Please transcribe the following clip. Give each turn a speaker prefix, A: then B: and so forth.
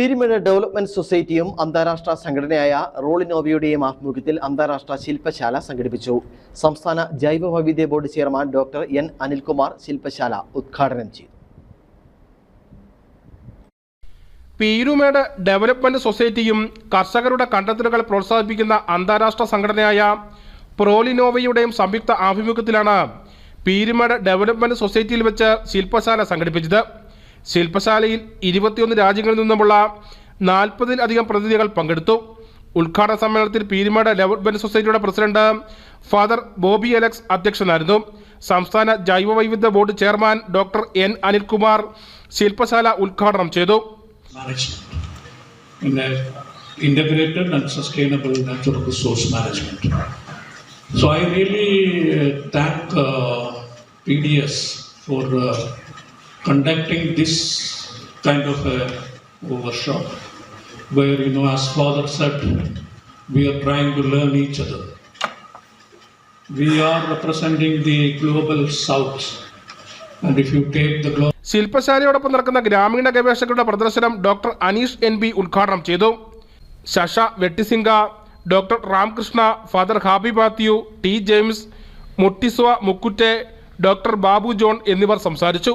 A: Peermade development സൊസൈറ്റിയും അന്താരാഷ്ട്ര സംഘടനയായ റോളിനോവയുടെയും ആഭിമുഖ്യത്തിൽ അന്താരാഷ്ട്ര ശില്പശാല സംഘടിപ്പിച്ചു. സംസ്ഥാന ജൈവ വൈവിധ്യ board chairman doctor N Anilkumar ശില്പശാല ഉദ്ഘാടനം ചെയ്തു.
B: പീരുമേട് ഡെവലപ്മെന്റ് സൊസൈറ്റിയും കർഷകരുടെ കണ്ടെത്തലുകൾ പ്രോത്സാഹിപ്പിക്കുന്ന അന്താരാഷ്ട്ര സംഘടനയായ പ്രോലിനോവയുടെയും സംയുക്ത ആഭിമുഖ്യത്തിലാണ് പീരുമേട് ഡെവലപ്മെന്റ് സൊസൈറ്റിയിൽ വെച്ച് ശില്പശാല സംഘടിപ്പിച്ചത്. ശില്പശാലയിൽ ഇരുപത്തിയൊന്ന് രാജ്യങ്ങളിൽ നിന്നുമുള്ള നാൽപ്പതിലധികം പ്രതിനിധികൾ പങ്കെടുത്തു. ഉദ്ഘാടന സമ്മേളനത്തിൽ പീരുമേട് ഡെവലപ്മെന്റ് സൊസൈറ്റിയുടെ പ്രസിഡന്റ് ഫാദർ ബോബി അലക്സ് അധ്യക്ഷനായിരുന്നു. സംസ്ഥാന ജൈവ വൈവിധ്യ board chairman doctor N Anilkumar ശില്പശാല ഉദ്ഘാടനം ചെയ്തു.
C: പിന്നെ integrated and sustainable natural resource management so I really thank P D S uh, conducting this kind of a workshop where, you know, as father said, we are trying to learn each other. We are representing the global south. And if you take the global
B: ശില്പശാലയോടൊപ്പം നടക്കുന്ന ഗ്രാമീണ ഗവേഷകരുടെ പ്രദർശനം doctor Aneesh N B ഉദ്ഘാടനം ചെയ്തു ശശ വെട്ടിസിംഗ doctor Ramkrishna father ഹാബി Mathew T James മുട്ടിസ്വ മുക്കുറ്റെ ഡോക്ടർ ബാബു ജോൺ എന്നിവർ സംസാരിച്ചു